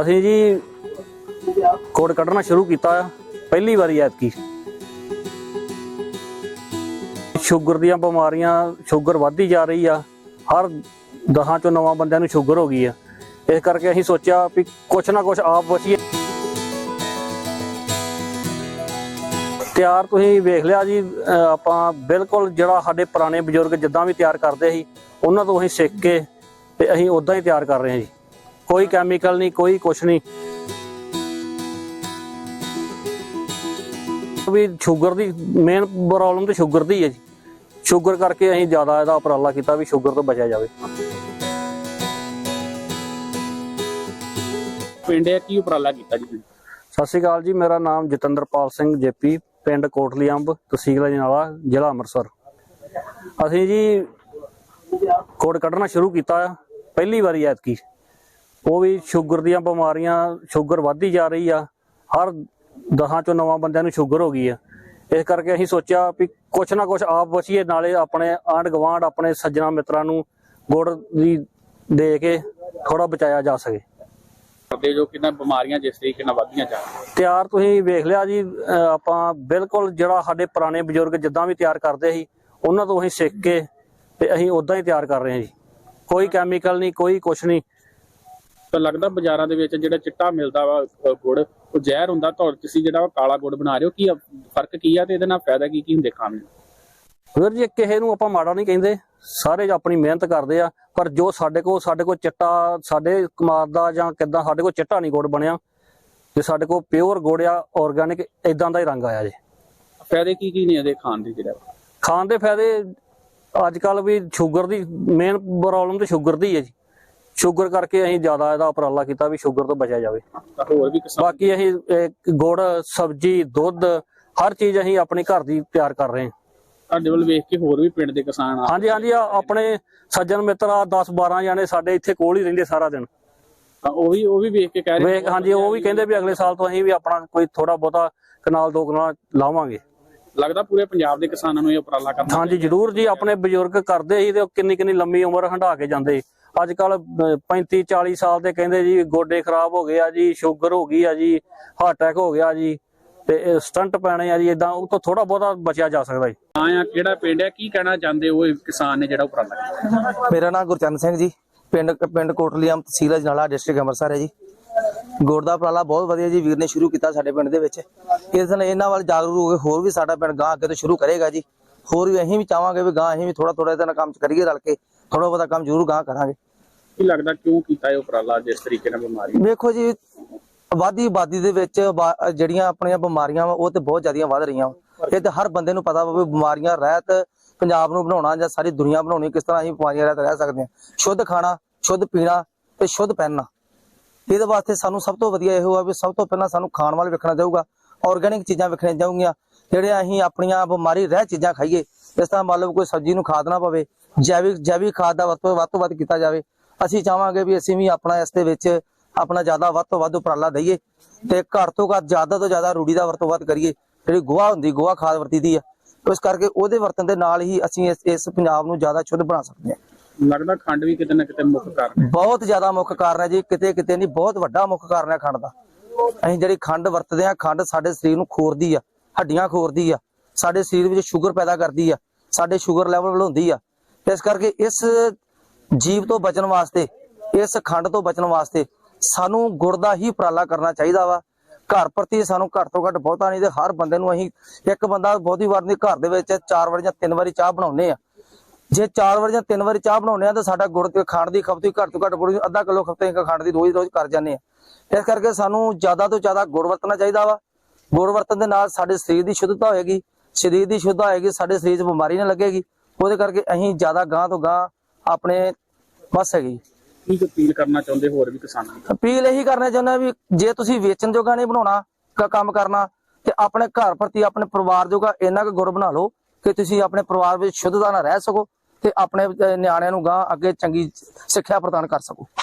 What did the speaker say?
ਅਸੀਂ ਜੀ ਕੋਡ ਕੱਢਣਾ ਸ਼ੁਰੂ ਕੀਤਾ ਆ, ਪਹਿਲੀ ਵਾਰੀ ਐਤਕੀ। ਸ਼ੂਗਰ ਦੀਆਂ ਬਿਮਾਰੀਆਂ, ਸ਼ੂਗਰ ਵੱਧਦੀ ਜਾ ਰਹੀ ਆ, ਹਰ ਦਹਾਂ ਚੋਂ ਨਵਾਂ ਬੰਦਿਆਂ ਨੂੰ ਸ਼ੂਗਰ ਹੋ ਗਈ ਆ। ਇਸ ਕਰਕੇ ਅਸੀਂ ਸੋਚਿਆ ਵੀ ਕੁਛ ਨਾ ਕੁਛ ਆਪ ਬਚੀਏ ਤਿਆਰ ਤੁਸੀਂ ਵੇਖ ਲਿਆ ਜੀ ਆਪਾਂ ਬਿਲਕੁਲ ਜਿਹੜਾ ਸਾਡੇ ਪੁਰਾਣੇ ਬਜ਼ੁਰਗ ਜਿੱਦਾਂ ਵੀ ਤਿਆਰ ਕਰਦੇ ਸੀ, ਉਹਨਾਂ ਤੋਂ ਅਸੀਂ ਸਿੱਖ ਕੇ ਤੇ ਅਸੀਂ ਉਦਾਂ ਹੀ ਤਿਆਰ ਕਰ ਰਹੇ ਹਾਂ ਜੀ। ਕੋਈ ਕੈਮੀਕਲ ਨਹੀਂ ਕੋਈ ਕੁਛ ਨਹੀਂ। ਵੀ ਸ਼ੂਗਰ ਦੀ ਮੇਨ ਪ੍ਰੋਬਲਮ ਤੇ ਸ਼ੂਗਰ ਦੀ ਹੈ ਜੀ। ਸ਼ੂਗਰ ਕਰਕੇ ਅਸੀਂ ਜ਼ਿਆਦਾ ਇਹਦਾ ਉਪਰਾਲਾ ਕੀਤਾ ਵੀ ਸ਼ੂਗਰ ਤੋਂ ਬਚਿਆ ਜਾਵੇ। ਪਿੰਡ ਹੈ ਕੀ ਉਪਰਾਲਾ ਕੀਤਾ ਜੀ? ਸਤਿ ਸ਼੍ਰੀ ਅਕਾਲ ਜੀ ਮੇਰਾ ਨਾਮ ਜਤਿੰਦਰਪਾਲ ਸਿੰਘ ਜੇਪੀ ਪਿੰਡ ਕੋਟਲੀ ਅੰਬ ਤਹਿਸੀਲ ਅਜਨਾਲਾ ਜ਼ਿਲ੍ਹਾ ਅੰਮ੍ਰਿਤਸਰ। ਅਸੀਂ ਜੀ ਕੋਡ ਕੱਢਣਾ ਸ਼ੁਰੂ ਕੀਤਾ ਪਹਿਲੀ ਵਾਰੀ ਐਤਕੀ। ਉਹ ਵੀ ਸ਼ੂਗਰ ਦੀਆਂ ਬਿਮਾਰੀਆਂ ਸ਼ੂਗਰ ਵੱਧਦੀ ਜਾ ਰਹੀ ਆ। ਹਰ ਦਹਾਂ ਚੋਂ ਨਵਾਂ ਬੰਦਿਆਂ ਨੂੰ ਸ਼ੂਗਰ ਹੋ ਗਈ ਆ। ਇਸ ਕਰਕੇ ਅਸੀਂ ਸੋਚਿਆ ਵੀ ਕੁਛ ਨਾ ਕੁਛ ਆਪ ਬਚੀਏ ਨਾਲੇ ਆਪਣੇ ਆਂਢ ਗਵਾਂਢ ਆਪਣੇ ਸੱਜਣਾ ਮਿੱਤਰਾਂ ਨੂੰ ਗੁੜ ਦੀ ਦੇ ਕੇ ਥੋੜਾ ਬਚਾਇਆ ਜਾ ਸਕੇ। ਕਰਦੇ ਜੋ ਕਿੰਨਾ ਬਿਮਾਰੀਆਂ ਜਿਸ ਤਰੀਕੇ ਨਾਲ ਵੱਧਦੀਆਂ ਜਾ ਰਹੀਆਂ। ਤਿਆਰ ਤੁਸੀਂ ਵੇਖ ਲਿਆ ਜੀ ਆਪਾਂ ਬਿਲਕੁਲ ਜਿਹੜਾ ਸਾਡੇ ਪੁਰਾਣੇ ਬਜ਼ੁਰਗ ਜਿੱਦਾਂ ਵੀ ਤਿਆਰ ਕਰਦੇ ਸੀ ਉਹਨਾਂ ਤੋਂ ਅਸੀਂ ਸਿੱਖ ਕੇ ਤੇ ਅਸੀਂ ਉਦਾਂ ਹੀ ਤਿਆਰ ਕਰ ਰਹੇ ਹਾਂ ਜੀ। ਕੋਈ ਕੈਮੀਕਲ ਨਹੀਂ ਕੋਈ ਕੁਛ ਨਹੀਂ। ਤਾਂ ਲੱਗਦਾ ਬਾਜ਼ਾਰਾਂ ਦੇ ਵਿੱਚ ਜਿਹੜਾ ਚਿੱਟਾ ਮਿਲਦਾ ਵਾ ਗੁੜ ਉਹ ਜ਼ਹਿਰ ਹੁੰਦਾ ਤਾਂ ਤੁਸੀਂ ਜਿਹੜਾ ਵਾ ਕਾਲਾ ਗੁੜ ਬਣਾ ਰਹੇ ਹੋ ਕੀ ਫ਼ਰਕ ਕੀ ਆ ਤੇ ਇਹਦੇ ਨਾਲ ਫਾਇਦਾ ਕੀ ਕੀ ਹੁੰਦੇ ਖਾਣ ਨੂੰ? ਵੀਰ ਜੀ ਕਿਸੇ ਨੂੰ ਆਪਾਂ ਮਾੜਾ ਨਹੀਂ ਕਹਿੰਦੇ ਸਾਰੇ ਆਪਣੀ ਮਿਹਨਤ ਕਰਦੇ ਆ ਪਰ ਜੋ ਸਾਡੇ ਕੋਲ ਸਾਡੇ ਕੋਲ ਚਿੱਟਾ ਸਾਡੇ ਕਮਾਦ ਦਾ ਜਾਂ ਕਿੱਦਾਂ ਸਾਡੇ ਕੋਲ ਚਿੱਟਾ ਨਹੀਂ ਗੁੜ ਬਣਿਆ ਤੇ ਸਾਡੇ ਕੋਲ ਪਿਓਰ ਗੁੜ ਆ ਆਰਗੈਨਿਕ ਇਦਾਂ ਦਾ ਹੀ ਰੰਗ ਆਇਆ ਜੀ। ਫਾਇਦੇ ਕੀ ਕੀ ਨੇ ਇਹਦੇ ਖਾਣ ਦੇ ਜਿਹੜਾ? ਖਾਣ ਦੇ ਫਾਇਦੇ ਅੱਜ ਕੱਲ ਵੀ ਸ਼ੂਗਰ ਦੀ ਮੇਨ ਪ੍ਰੋਬਲਮ ਤੇ ਸ਼ੂਗਰ ਦੀ ਹੈ ਜੀ। ਸ਼ੂਗਰ ਕਰਕੇ ਅਸੀਂ ਜ਼ਿਆਦਾ ਇਹਦਾ ਉਪਰਾਲਾ ਕੀਤਾ ਵੀ ਸ਼ੂਗਰ ਤੋਂ ਬਚਿਆ ਜਾਵੇ। ਹੋਰ ਵੀ ਬਾਕੀ ਅਸੀਂ ਇਹ, ਗੁੜ ਸਬਜ਼ੀ ਦੁੱਧ ਹਰ ਚੀਜ਼ ਅਸੀਂ ਆਪਣੇ ਘਰ ਦੀ ਤਿਆਰ ਕਰ ਰਹੇ ਹਾਂ। ਤੁਹਾਡੇ ਵੱਲ ਵੇਖ ਕੇ ਹੋਰ ਵੀ ਪਿੰਡ ਦੇ ਕਿਸਾਨ ਆ ਹਾਂਜੀ ਹਾਂਜੀ ਆਪਣੇ ਸੱਜਣ ਮਿੱਤਰ ਆ 10 12 ਜਾਣੇ ਸਾਡੇ ਇੱਥੇ ਕੋਲ ਹੀ ਰਹਿੰਦੇ ਸਾਰਾ ਦਿਨ। ਉਹ ਵੀ ਉਹ ਵੀ ਵੇਖ ਕੇ ਕਹਿ ਰਹੇ ਹਾਂਜੀ ਉਹ ਵੀ ਕਹਿੰਦੇ ਵੀ ਅਗਲੇ ਸਾਲ ਤੋਂ ਅਸੀਂ ਵੀ ਆਪਣਾ ਕੋਈ ਥੋੜਾ ਬਹੁਤਾ ਕਨਾਲ ਦੋ ਕਨਾਲ ਲਾਵਾਂਗੇ। ਲੱਗਦਾ ਪੂਰੇ ਪੰਜਾਬ ਦੇ ਕਿਸਾਨਾਂ ਨੂੰ ਇਹ ਉਪਰਾਲਾ ਕਰਨਾ ਹਾਂਜੀ ਜਰੂਰ ਜੀ ਆਪਣੇ ਬਜ਼ੁਰਗ ਕਰਦੇ ਸੀ ਤੇ ਕਿੰਨੀ ਕਿੰਨੀ ਲੰਮੀ ਉਮਰ ਹੰਢਾ ਕੇ ਜਾਂਦੇ। ਅੱਜ ਕੱਲ 35 40 ਸਾਲ ਦੇ ਕਹਿੰਦੇ ਜੀ ਗੋਡੇ ਖਰਾਬ ਹੋ ਗਏ ਆ ਜੀ ਸ਼ੂਗਰ ਹੋ ਗਈ ਆ ਜੀ ਹਾਰਟ ਅਟੈਕ ਹੋ ਗਿਆ ਜੀ ਤੇ ਸਟੰਟ ਪੈਣੇ ਆ ਜੀ ਇਦਾਂ ਉਹ ਤੋਂ ਥੋੜਾ ਬਹੁਤਾ ਬਚਿਆ ਜਾ ਸਕਦਾ ਜੀ। ਹਾਂ ਆ ਕਿਹੜਾ ਪਿੰਡ ਹੈ? ਕੀ ਕਹਿਣਾ ਚਾਹੁੰਦੇ ਹੋ ਇਹ ਕਿਸਾਨ ਨੇ ਜਿਹੜਾ ਉਪਰਾਲਾ ਮੇਰਾ ਨਾਮ ਗੁਰਚੰਦ ਸਿੰਘ ਜੀ ਪਿੰਡ ਪਿੰਡ ਕੋਟਲੀਆਮ ਤਹਿਸੀਲ ਅਜਨਾਲਾ ਡਿਸਟ੍ਰਿਕਟ ਅੰਮ੍ਰਿਤਸਰ ਹੈ ਜੀ। ਗੁੜ ਦਾ ਉਪਰਾਲਾ ਬਹੁਤ ਵਧੀਆ ਜੀ ਵੀਰ ਨੇ ਸ਼ੁਰੂ ਕੀਤਾ ਸਾਡੇ ਪਿੰਡ ਦੇ ਵਿੱਚ। ਇਸ ਨਾਲ ਇਹਨਾਂ ਵੱਲ ਜਾਗਰੂਕ ਹੋ ਕੇ ਹੋਰ ਵੀ ਸਾਡਾ ਪਿੰਡ ਗਾਂ ਅੱਗੇ ਤੋਂ ਸ਼ੁਰੂ ਕਰੇਗਾ ਜੀ। ਹੋਰ ਵੀ ਅਸੀਂ ਵੀ ਚਾਹਾਂਗੇ ਵੀ ਗਾਂ ਅਸੀਂ ਵੀ ਥੋੜਾ ਥੋੜਾ ਇਹਦੇ ਨਾਲ ਕੰਮ ਕਰੀਏ ਰਲ ਕੇ ਥੋੜਾ ਬਹੁਤਾ ਕੰਮ ਜ਼ਰੂਰ ਗਾਂ ਕਰਾਂਗੇ। ਕੀ ਲੱਗਦਾ ਕਿਉਂ ਕੀਤਾ ਇਹ ਉਪਰਾਲਾ ਜਿਸ ਤਰੀਕੇ ਨਾਲ ਬਿਮਾਰੀ ਵੇਖੋ ਜੀ, ਆਬਾਦੀ ਆਬਾਦੀ ਦੇ ਵਿੱਚ ਬਾ- ਜਿਹੜੀਆਂ ਆਪਣੀਆਂ ਬਿਮਾਰੀਆਂ ਵਾ, ਉਹ ਤੇ ਬਹੁਤ ਜ਼ਿਆਦੀਆਂ ਵੱਧ ਰਹੀਆਂ ਵਾ। ਇਹ ਤੇ ਹਰ ਬੰਦੇ ਨੂੰ ਪਤਾ ਵਾ ਵੀ ਬਿਮਾਰੀਆਂ ਰਹਿਤ ਪੰਜਾਬ ਨੂੰ ਬਣਾਉਣਾ ਜਾਂ ਸਾਰੀ ਦੁਨੀਆ ਬਣਾਉਣੀ, ਕਿਸ ਤਰ੍ਹਾਂ ਅਸੀਂ ਬਿਮਾਰੀਆਂ ਰਹਿਤ ਰਹਿ ਸਕਦੇ ਹਾਂ। ਸ਼ੁੱਧ ਖਾਣਾ, ਸ਼ੁੱਧ ਪੀਣਾ ਤੇ ਸ਼ੁੱਧ ਪਹਿਨਣਾ। ਇਹਦੇ ਵਾਸਤੇ ਸਾਨੂੰ ਸਭ ਤੋਂ ਵਧੀਆ ਇਹੋ ਆ ਵੀ ਸਭ ਤੋਂ ਪਹਿਲਾਂ ਸਾਨੂੰ ਖਾਣ ਵੱਲ ਵੇਖਣਾ ਚਾਹੂਗਾ ਆਰਗੈਨਿਕ ਚੀਜ਼ਾਂ ਵੇਖਣੀਆਂ ਚਾਹੂਗੀਆਂ ਜਿਹੜੇ ਅਸੀਂ ਆਪਣੀਆਂ ਬਿਮਾਰੀ ਰਹਿਤ ਚੀਜ਼ਾਂ ਖਾਈਏ, ਇਸ ਤਰ੍ਹਾਂ ਮੰਨ ਲਓ ਕੋਈ ਸਬਜ਼ੀ ਨੂੰ ਖਾਦ ਨਾ ਪਵੇ, ਜੈਵਿਕ ਜੈਵਿਕ ਖਾਦ ਦਾ ਵੱਧ ਵੱਧ ਤੋਂ ਵੱਧ ਕੀਤਾ ਜਾਵੇ। ਅਸੀਂ ਚਾਹਾਂਗੇ ਵੀ ਅਸੀਂ ਵੀ ਆਪਣਾ ਇਸ ਦੇ ਵਿੱਚ ਆਪਣਾ ਜ਼ਿਆਦਾ ਵੱਧ ਤੋਂ ਵੱਧ ਉਪਰਾਲਾ ਦਈਏ ਤੇ ਘੱਟ ਤੋਂ ਘੱਟ ਜ਼ਿਆਦਾ ਤੋਂ ਜ਼ਿਆਦਾ ਰੂੜੀ ਦਾ ਵਰਤੋਂ ਵੱਧ ਕਰੀਏ। ਜਿਹੜੀ ਗੋਹਾ ਹੁੰਦੀ ਗੋਹਾ ਖਾਦ ਵਰਤੀ ਦੀ ਆ ਇਸ ਕਰਕੇ ਉਹਦੇ ਵਰਤਨ ਦੇ ਨਾਲ ਹੀ ਅਸੀਂ ਇਸ ਇਸ ਪੰਜਾਬ ਨੂੰ ਜ਼ਿਆਦਾ ਸ਼ੁੱਧ ਬਣਾ ਸਕਦੇ ਹਾਂ। ਲੱਗਦਾ ਖੰਡ ਵੀ ਕਿਤੇ ਨਾ ਕਿਤੇ ਮੁੱਖ ਕਾਰਨ ਹੈ। ਬਹੁਤ ਜ਼ਿਆਦਾ ਮੁੱਖ ਕਾਰਨ ਹੈ ਜੀ ਕਿਤੇ ਕਿਤੇ ਨਹੀਂ ਬਹੁਤ ਵੱਡਾ ਮੁੱਖ ਕਾਰਨ ਹੈ ਖੰਡ ਦਾ। ਅਸੀਂ ਜਿਹੜੀ ਖੰਡ ਵਰਤਦੇ ਆ ਖੰਡ ਸਾਡੇ ਸਰੀਰ ਨੂੰ ਖੋਰਦੀ ਆ ਹੱਡੀਆਂ ਖੋਰਦੀ ਆ ਸਾਡੇ ਸਰੀਰ ਵਿੱਚ ਸ਼ੂਗਰ ਪੈਦਾ ਕਰਦੀ ਆ ਸਾਡੇ ਸ਼ੂਗਰ ਲੈਵਲ ਵਧਾਉਂਦੀ ਆ। ਇਸ ਕਰਕੇ ਇਸ ਜੀਵ ਤੋਂ ਬਚਣ ਵਾਸਤੇ, ਇਸ ਖੰਡ ਤੋਂ ਬਚਣ ਵਾਸਤੇ ਸਾਨੂੰ ਗੁੜ ਦਾ ਹੀ ਉਪਰਾਲਾ ਕਰਨਾ ਚਾਹੀਦਾ ਵਾ। ਘਰ ਪ੍ਰਤੀ ਸਾਨੂੰ ਘੱਟ ਤੋਂ ਘੱਟ ਬਹੁਤਾ ਨਹੀਂ ਤੇ ਹਰ ਬੰਦੇ ਨੂੰ ਅਸੀਂ ਇੱਕ ਬੰਦਾ ਬਹੁਤੀ ਵਾਰ ਨਹੀਂ, ਘਰ ਦੇ ਵਿੱਚ ਚਾਰ ਵਾਰ ਜਾਂ ਤਿੰਨ ਵਾਰੀ ਚਾਹ ਬਣਾਉਂਦੇ ਆ ਜੇ ਚਾਰ ਵਾਰ ਜਾਂ ਤਿੰਨ ਵਾਰੀ ਚਾਹ ਬਣਾਉਣੇ ਆ ਤਾਂ ਸਾਡਾ ਗੁੜ ਤੇ ਖਾਂਡ ਦੀ ਖਪਤੀ ਘੱਟ ਤੋਂ ਘੱਟ ਬੜੀ, ਅੱਧਾ ਕਿਲੋ ਖਪਤ ਇੱਕ ਖਾਂਡ ਦੀ ਰੋਜ਼ ਰੋਜ਼ ਕਰ ਜਾਂਦੇ ਆ ਇਸ ਕਰਕੇ ਸਾਨੂੰ ਜ਼ਿਆਦਾ ਤੋਂ ਜ਼ਿਆਦਾ ਗੁੜ ਵਰਤਣਾ ਚਾਹੀਦਾ ਵਾ। ਗੁੜ ਵਰਤਣ ਦੇ ਨਾਲ ਸਾਡੇ ਸਰੀਰ ਦੀ ਸ਼ੁੱਧਤਾ ਹੋਏਗੀ। ਸਰੀਰ ਦੀ ਸ਼ੁੱਧਤਾ ਹੋਏਗੀ, ਸਾਡੇ ਸਰੀਰ 'ਚ ਬਿਮਾਰੀ ਨਾ ਲੱਗੇਗੀ। ਉਹਦੇ ਕਰਕੇ ਅਸੀਂ ਜ਼ਿਆਦਾ ਗਾਂ ਤੋਂ ਗਾਂ ਆਪਣੇ ਬਸ ਹੈਗੀ। ਕੀ ਅਪੀਲ ਕਰਨਾ ਚਾਹੁੰਦੇ ਹੋਰ ਵੀ ਕਿਸਾਨਾਂ ਨੂੰ ਅਪੀਲ ਇਹੀ ਕਰਨਾ ਚਾਹੁੰਦਾ ਵੀ ਜੇ ਤੁਸੀਂ ਵੇਚਣ ਜੋਗਾ ਨਹੀਂ ਬਣਾਉਣਾ ਕ- ਕੰਮ ਕਰਨਾ ਤੇ ਆਪਣੇ ਘਰ ਪ੍ਰਤੀ ਆਪਣੇ ਪਰਿਵਾਰ ਜੋਗਾ ਇੰਨਾ ਕੁ ਗੁੜ ਬਣਾ ਲਓ ਕਿ ਤੁਸੀਂ ਆਪਣੇ ਪਰਿਵਾਰ ਵਿੱਚ ਸ਼ੁੱਧਤਾ ਨਾਲ ਰਹਿ ਸਕੋ ਤੇ ਆਪਣੇ ਨਿਆਣਿਆਂ ਨੂੰ ਗਾਂ ਅੱਗੇ ਚੰਗੀ ਸਿੱਖਿਆ ਪ੍ਰਦਾਨ ਕਰ ਸਕੋ।